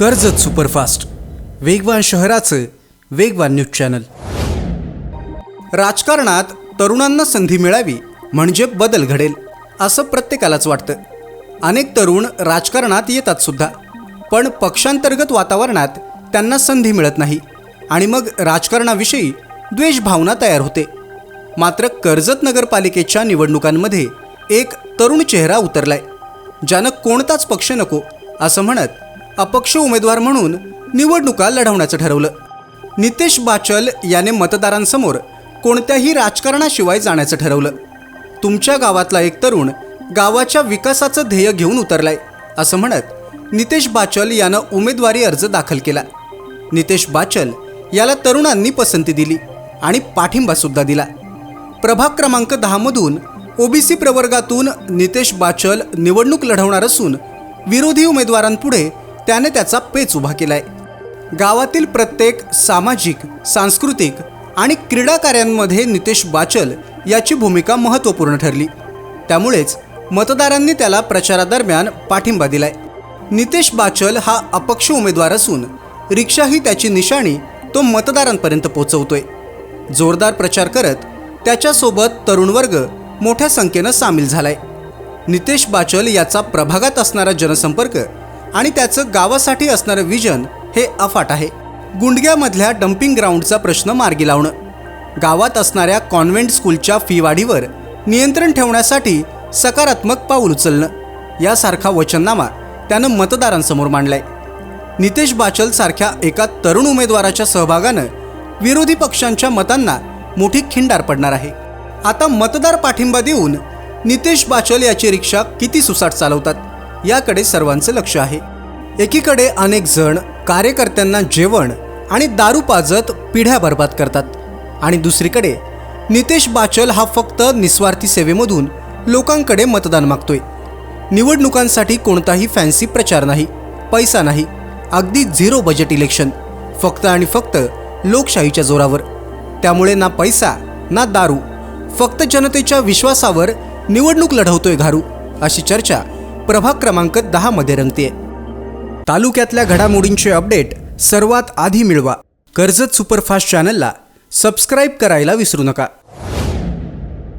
Karjat superfast. वेगवान शहराचं वेगवान न्यूज चॅनल. राजकारणात तरुणांना संधी मिळावी म्हणजे बदल घडेल असं प्रत्येकालाच वाटतं. अनेक तरुण राजकारणात येतात सुद्धा पण पक्षांतर्गत वातावरणात त्यांना संधी मिळत नाही आणि मग राजकारणाविषयी द्वेष भावना तयार होते. मात्र कर्जत नगरपालिकेच्या निवडणुकांमध्ये एक तरुण चेहरा उतरलाय ज्यानं कोणताच पक्ष नको असं म्हणत अपक्ष उमेदवार म्हणून निवडणुका लढवण्याचं ठरवलं. नितेश बाचल याने मतदारांसमोर कोणत्याही राजकारणाशिवाय जाण्याचं ठरवलं. तुमच्या गावातला एक तरुण गावाच्या विकासाचं ध्येय घेऊन उतरलाय असं म्हणत नितेश बाचल यानं उमेदवारी अर्ज दाखल केला. नितेश बाचल याला तरुणांनी पसंती दिली आणि पाठिंबासुद्धा दिला. प्रभाग क्रमांक दहामधून ओबीसी प्रवर्गातून नितेश बाचल निवडणूक लढवणार असून विरोधी उमेदवारांपुढे त्याने त्याचा पेच उभा केलाय. गावातील प्रत्येक सामाजिक सांस्कृतिक आणि क्रीडा कार्यांमध्ये नितेश बाचल याची भूमिका महत्त्वपूर्ण ठरली. त्यामुळेच मतदारांनी त्याला प्रचारादरम्यान पाठिंबा दिलाय. नितेश बाचल हा अपक्ष उमेदवार असून रिक्षा ही त्याची निशाणी तो मतदारांपर्यंत पोहोचवतोय. जोरदार प्रचार करत त्याच्यासोबत तरुण वर्ग मोठ्या संख्येनं सामील झालाय. नितेश बाचल याचा प्रभागात असणारा जनसंपर्क आणि त्याचं गावासाठी असणारं विजन हे अफाट आहे. गुंडग्यामधल्या डम्पिंग ग्राउंडचा प्रश्न मार्गी लावणं. गावात असणाऱ्या कॉन्व्हेंट स्कूलच्या फी वाढीवर नियंत्रण ठेवण्यासाठी सकारात्मक पाऊल उचलणं. यासारखा वचननामा त्यानं मतदारांसमोर मांडलाय. नितेश बाचल सारख्या एका तरुण उमेदवाराच्या सहभागानं विरोधी पक्षांच्या मतांना मोठी खिंडार पडणार आहे. आता मतदार पाठिंबा देऊन नितेश बाचल याची रिक्षा किती सुसाट चालवतात? याकडे सर्वांचं लक्ष आहे. एकीकडे अनेक जण कार्यकर्त्यांना जेवण आणि दारू पाजत पिढ्या बर्बाद करतात आणि दुसरीकडे नितेश बाचल हा फक्त निस्वार्थी सेवेमधून लोकांकडे मतदान मागतोय. निवडणुकांसाठी कोणताही फॅन्सी प्रचार नाही पैसा नाही अगदी झिरो बजेट इलेक्शन फक्त आणि फक्त लोकशाहीच्या जोरावर. त्यामुळे ना पैसा ना दारू फक्त जनतेच्या विश्वासावर निवडणूक लढवतोय घारू अशी चर्चा प्रभाग क्रमांक दहामध्ये रंगते तालुक्यातल्या घडामोडींचे अपडेट सर्वात आधी मिळवा. कर्जत सुपरफास्ट चॅनलला सबस्क्राईब करायला विसरू नका.